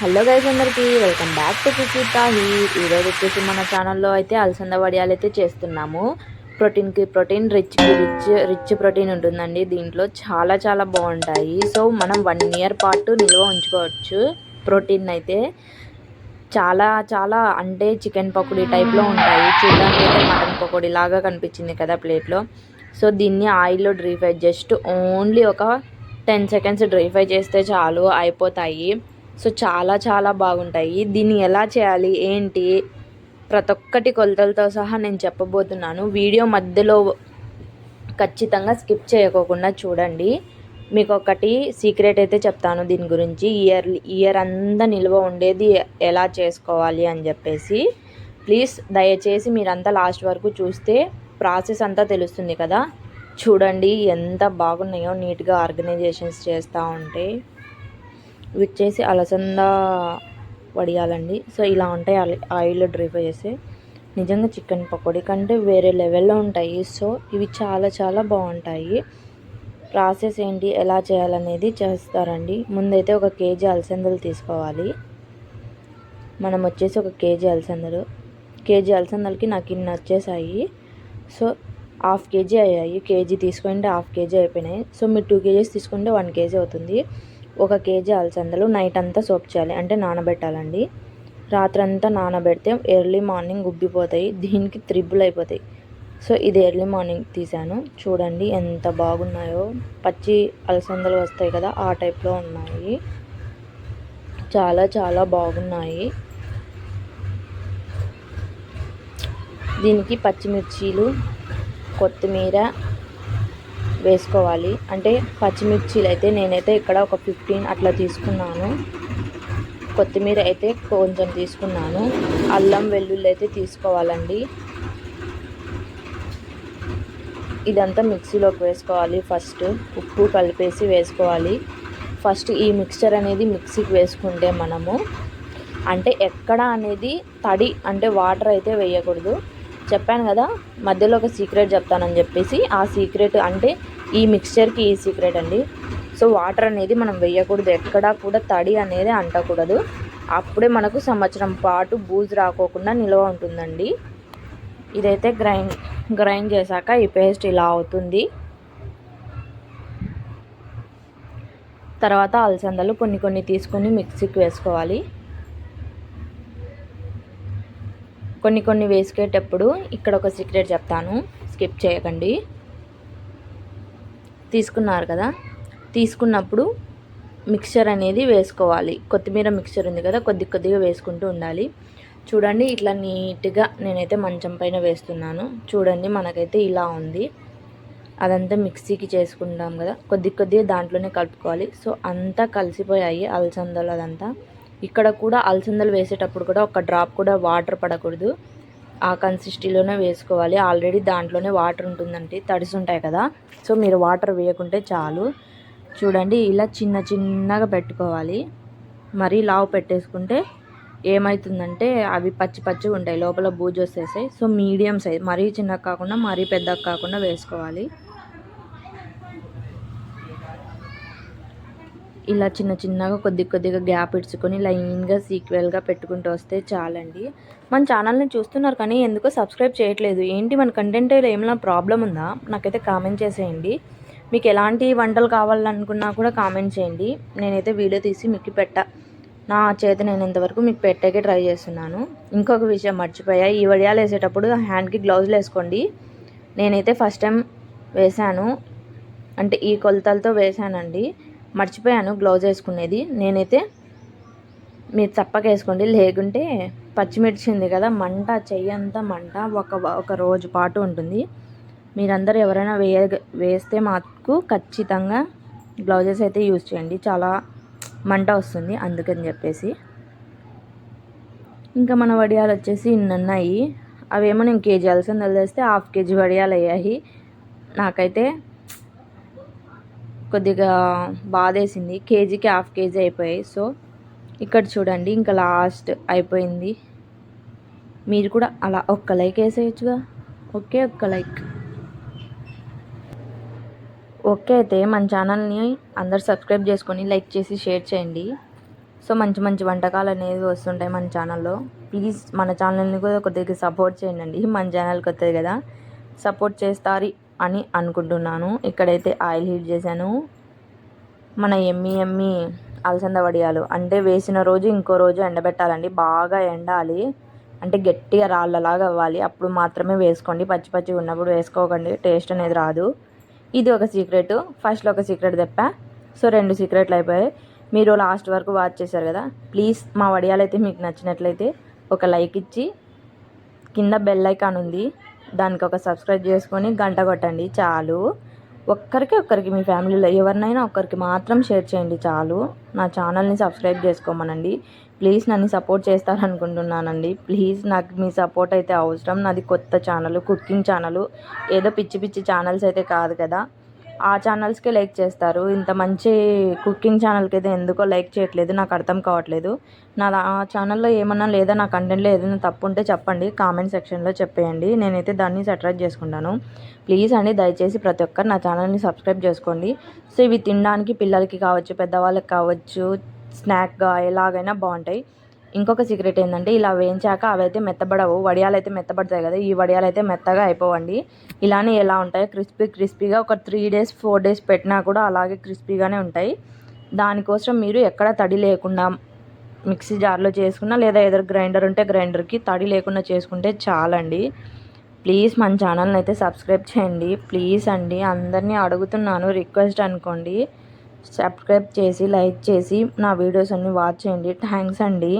Hello guys అందరికీ welcome back to cookie హీ. ఈరోజు వచ్చేసి మన ఛానల్లో అయితే అలసంద వడియాలు అయితే చేస్తున్నాము. ప్రోటీన్కి ప్రోటీన్ రిచ్కి రిచ్ రిచ్ ప్రోటీన్ ఉంటుందండి. దీంట్లో చాలా చాలా బాగుంటాయి. సో మనం వన్ ఇయర్ పాటు నిల్వ ఉంచుకోవచ్చు. ప్రోటీన్ అయితే చాలా చాలా అంటే చికెన్ పకోడీ టైప్లో ఉంటాయి. చూడడానికి అయితే మటన్ పకోడీ లాగా కనిపించింది కదా ప్లేట్లో. సో దీన్ని ఆయిల్లో డ్రీ ఫ్రై జస్ట్ ఓన్లీ ఒక టెన్ సెకండ్స్ డ్రై ఫ్రై చేస్తే చాలు అయిపోతాయి. సో చాలా చాలా బాగుంటాయి. దీన్ని ఎలా చేయాలి? ఏంటి? ప్రతి ఒక్కటి కొలతలతో సహా నేను చెప్పబోతున్నాను. వీడియో మధ్యలో ఖచ్చితంగా స్కిప్ చేయకోకుండా చూడండి. మీకు ఒకటి సీక్రెట్ అయితే చెప్తాను దీని గురించి. ఇయర్ ఇయర్ అంతా నిల్వ ఉండేది ఎలా చేసుకోవాలి అని చెప్పేసి. ప్లీజ్ దయచేసి మీరంతా లాస్ట్ వరకు చూస్తే ప్రాసెస్ అంతా తెలుస్తుంది కదా. చూడండి ఎంత బాగున్నాయో నీట్గా ఆర్గనైజేషన్స్ చేస్తూ ఉంటే. వచ్చేసి అలసంద వడియాలండి. సో ఇలా ఉంటాయి ఆయిల్లో డ్రై ఫ్రై చేస్తే. నిజంగా చికెన్ పకోడీ కంటే వేరే లెవెల్లో ఉంటాయి. సో ఇవి చాలా చాలా బాగుంటాయి. ప్రాసెస్ ఏంటి ఎలా చేయాలనేది చేస్తారండి. ముందైతే ఒక కేజీ అలసందలు తీసుకోవాలి. మనం వచ్చేసి ఒక కేజీ అలసందలు. కేజీ అలసందలకి నాకు ఇన్ని వచ్చేసాయి సో హాఫ్ కేజీ అయ్యాయి. కేజీ తీసుకుంటే హాఫ్ కేజీ అయిపోయినాయి. సో మీరు టూ కేజీస్ తీసుకుంటే వన్ కేజీ అవుతుంది. ఒక కేజీ అలసందలు నైట్ అంతా సోప్ చేయాలి. అంటే నానబెట్టాలండి. రాత్రంతా నానబెడితే ఎర్లీ మార్నింగ్ ఉబ్బిపోతాయి దీనికి త్రిబుల్ అయిపోతాయి. సో ఇది ఎర్లీ మార్నింగ్ తీశాను చూడండి ఎంత బాగున్నాయో. పచ్చి అలసందలు వస్తాయి కదా ఆ టైప్లో ఉన్నాయి. చాలా చాలా బాగున్నాయి. దీనికి పచ్చిమిర్చీలు కొత్తిమీర వేసుకోవాలి. అంటే పచ్చిమిర్చీలు అయితే నేనైతే ఇక్కడ ఒక ఫిఫ్టీన్ అట్లా తీసుకున్నాను. కొత్తిమీర అయితే కొంచెం తీసుకున్నాను. అల్లం వెల్లుల్లి అయితే తీసుకోవాలండి. ఇదంతా మిక్సీలోకి వేసుకోవాలి ఫస్ట్. ఉప్పు కలిపేసి వేసుకోవాలి. ఫస్ట్ ఈ మిక్స్చర్ అనేది మిక్సీకి వేసుకుంటే మనము అంటే ఎక్కడ అనేది తడి అంటే వాటర్ అయితే వేయకూడదు. చెప్పాను కదా మధ్యలో ఒక సీక్రెట్ చెప్తానని చెప్పేసి ఆ సీక్రెట్ అంటే ఈ మిక్స్చర్కి ఈ సీక్రెట్ అండి. సో వాటర్ అనేది మనం వేయకూడదు. ఎక్కడా కూడా తడి అనేది అంటకూడదు. అప్పుడే మనకు సంవత్సరం పాటు బూజు రాకోకుండా నిల్వ ఉంటుందండి. ఇదైతే గ్రైండ్ గ్రైండ్ చేశాక ఈ పేస్ట్ ఇలా అవుతుంది. తర్వాత అలసందలు కొన్ని కొన్ని తీసుకొని మిక్సీకి వేసుకోవాలి. కొన్ని కొన్ని వేసుకేటప్పుడు ఇక్కడ ఒక సీక్రెట్ చెప్తాను. స్కిప్ చేయకండి. తీసుకున్నారు కదా తీసుకున్నప్పుడు మిక్చర్ అనేది వేసుకోవాలి. కొత్తిమీర మిక్చర్ ఉంది కదా కొద్ది కొద్దిగా వేసుకుంటూ ఉండాలి. చూడండి ఇట్లా నీట్గా నేనైతే మంచం పైన వేస్తున్నాను. చూడండి మనకైతే ఇలా ఉంది. అదంతా మిక్సీకి చేసుకుంటాం కదా కొద్ది కొద్దిగా దాంట్లోనే కలుపుకోవాలి. సో అంతా కలిసిపోయాయి అలసందలు అదంతా. ఇక్కడ కూడా అలసందలు వేసేటప్పుడు కూడా ఒక డ్రాప్ కూడా వాటర్ పడకూడదు. ఆ కన్సిస్టీలోనే వేసుకోవాలి. ఆల్రెడీ దాంట్లోనే వాటర్ ఉంటుందండి తడిసి ఉంటాయి కదా. సో మీరు వాటర్ వేయకుంటే చాలు. చూడండి ఇలా చిన్న చిన్నగా పెట్టుకోవాలి. మరీ లావు పెట్టేసుకుంటే ఏమవుతుందంటే అవి పచ్చి పచ్చిగా ఉంటాయి. లోపల బూజు వస్తేసాయి సో మీడియం సైజ్ మరీ చిన్నగా కాకుండా మరీ పెద్దగా కాకుండా వేసుకోవాలి. ఇలా చిన్న చిన్నగా కొద్ది కొద్దిగా గ్యాప్ ఇడ్చుకొని లైన్గా సీక్వెల్గా పెట్టుకుంటూ వస్తే చాలండి. మన ఛానల్ని చూస్తున్నారు కానీ ఎందుకో సబ్స్క్రైబ్ చేయట్లేదు. ఏంటి మన కంటెంట్ ఏమైనా ప్రాబ్లం ఉందా? నాకైతే కామెంట్ చేసేయండి. మీకు ఎలాంటి వంటలు కావాలనుకున్నా కూడా కామెంట్ చేయండి. నేనైతే వీడియో తీసి మీకు పెట్ట నా చేత నేను ఇంతవరకు మీకు పెట్టాకే ట్రై చేస్తున్నాను. ఇంకొక విషయం మర్చిపోయా. ఈ వడియాలు వేసేటప్పుడు హ్యాండ్కి గ్లౌజులు వేసుకోండి. నేనైతే ఫస్ట్ టైం వేశాను. అంటే ఈ కొలతలతో వేశానండి. మర్చిపోయాను గ్లౌజ్ వేసుకునేది. నేనైతే మీరు తప్పక వేసుకోండి లేకుంటే పచ్చిమిర్చి ఉంది కదా మంట చెయ్యంతా మంట ఒక ఒక రోజు పాటు ఉంటుంది. మీరందరూ ఎవరైనా వేయ వేస్తే మాకు ఖచ్చితంగా గ్లౌజెస్ అయితే యూజ్ చేయండి. చాలా మంట వస్తుంది అందుకని చెప్పేసి. ఇంకా మన వడియాలు వచ్చేసి ఇన్నున్నాయి. అవేమో నేను కేజీ అలసందలు చేస్తే హాఫ్ కేజీ వడియాలు అయ్యాయి నాకైతే కొద్దిగా బాధేసింది. కేజీకి హాఫ్ కేజీ అయిపోయాయి. సో ఇక్కడ చూడండి ఇంకా లాస్ట్ అయిపోయింది. మీరు కూడా అలా ఒక్క లైక్ వేసేయచ్చుగా? ఓకే ఒక్క లైక్. ఓకే అయితే మన ఛానల్ని అందరు సబ్స్క్రైబ్ చేసుకొని లైక్ చేసి షేర్ చేయండి. సో మంచి మంచి వంటకాలు అనేవి వస్తుంటాయి మన ఛానల్లో. ప్లీజ్ మన ఛానల్ని కూడా కొద్దిగా సపోర్ట్ చేయండి. మన ఛానల్కి వస్తుంది కదా. సపోర్ట్ చేస్తారు. అని అనుకుంటున్నాను. ఇక్కడైతే ఆయిల్ హీట్ చేశాను. మన ఎమ్మి ఎమ్మి అలసంద వడియాలు అంటే వేసిన రోజు ఇంకో రోజు ఎండబెట్టాలండి. బాగా ఎండాలి. అంటే గట్టిగా రాళ్ళలాగా అవ్వాలి. అప్పుడు మాత్రమే వేసుకోండి. పచ్చి పచ్చి ఉన్నప్పుడు వేసుకోకండి. టేస్ట్ అనేది రాదు. ఇది ఒక సీక్రెట్. ఫస్ట్లో ఒక సీక్రెట్ తెప్పా. సో రెండు సీక్రెట్లు అయిపోయాయి. మీరు లాస్ట్ వరకు వాచ్ చేశారు కదా. ప్లీజ్ మా వడియాలు అయితే మీకు నచ్చినట్లయితే ఒక లైక్ ఇచ్చి కింద బెల్ ఐకాన్ ఉంది. దానికి ఒక సబ్స్క్రైబ్ చేసుకొని గంట కొట్టండి చాలు. ఒక్కరికి ఒక్కరికి మీ ఫ్యామిలీలో ఎవరినైనా ఒక్కరికి మాత్రం షేర్ చేయండి చాలు. నా ఛానల్ని సబ్స్క్రైబ్ చేసుకోమనండి. ప్లీజ్ నన్ను సపోర్ట్ చేస్తారనుకుంటున్నానండి. ప్లీజ్ నాకు మీ సపోర్ట్ అయితే అవసరం. నాది కొత్త ఛానల్ కుకింగ్ ఛానల్ ఏదో పిచ్చి పిచ్చి ఛానల్స్ అయితే కాదు కదా. ఆ ఛానల్స్కే లైక్ చేస్తారు. ఇంత మంచి కుకింగ్ ఛానల్కి అయితే ఎందుకో లైక్ చేయట్లేదు. నాకు అర్థం కావట్లేదు. నా ఆ ఛానల్లో ఏమన్నా లేదా నా కంటెంట్లో ఏదైనా తప్పు ఉంటే చెప్పండి కామెంట్ సెక్షన్లో చెప్పేయండి. నేనైతే దాన్ని సట్రాక్ట్ చేసుకుంటాను. ప్లీజ్ అండి దయచేసి ప్రతి ఒక్కరు నా ఛానల్ని సబ్స్క్రైబ్ చేసుకోండి. సో ఇవి తినడానికి పిల్లలకి కావచ్చు పెద్దవాళ్ళకి కావచ్చు స్నాక్గా ఎలాగైనా బాగుంటాయి. ఇంకొక సీక్రెట్ ఏంటంటే ఇలా వేయించాక అవైతే మెత్తబడవు వడియాలు అయితే మెత్తబడతాయి కదా ఈ వడియాలు అయితే మెత్తగా అయిపోవండి. ఇలానే ఎలా ఉంటాయి క్రిస్పీ క్రిస్పీగా ఒక త్రీ డేస్ ఫోర్ డేస్ పెట్టినా కూడా అలాగే క్రిస్పీగానే ఉంటాయి. దానికోసం మీరు ఎక్కడ తడి లేకుండా మిక్సీ జార్లో చేసుకున్నా లేదా ఏదైనా గ్రైండర్ ఉంటే గ్రైండర్కి తడి లేకుండా చేసుకుంటే చాలండి. ప్లీజ్ మన ఛానల్ని అయితే సబ్స్క్రైబ్ చేయండి. ప్లీజ్ అండి అందరినీ అడుగుతున్నాను రిక్వెస్ట్ అనుకోండి. సబ్స్క్రైబ్ చేసి లైక్ చేసి నా వీడియోస్ అన్నీ వాచ్ చేయండి. థ్యాంక్స్ అండి.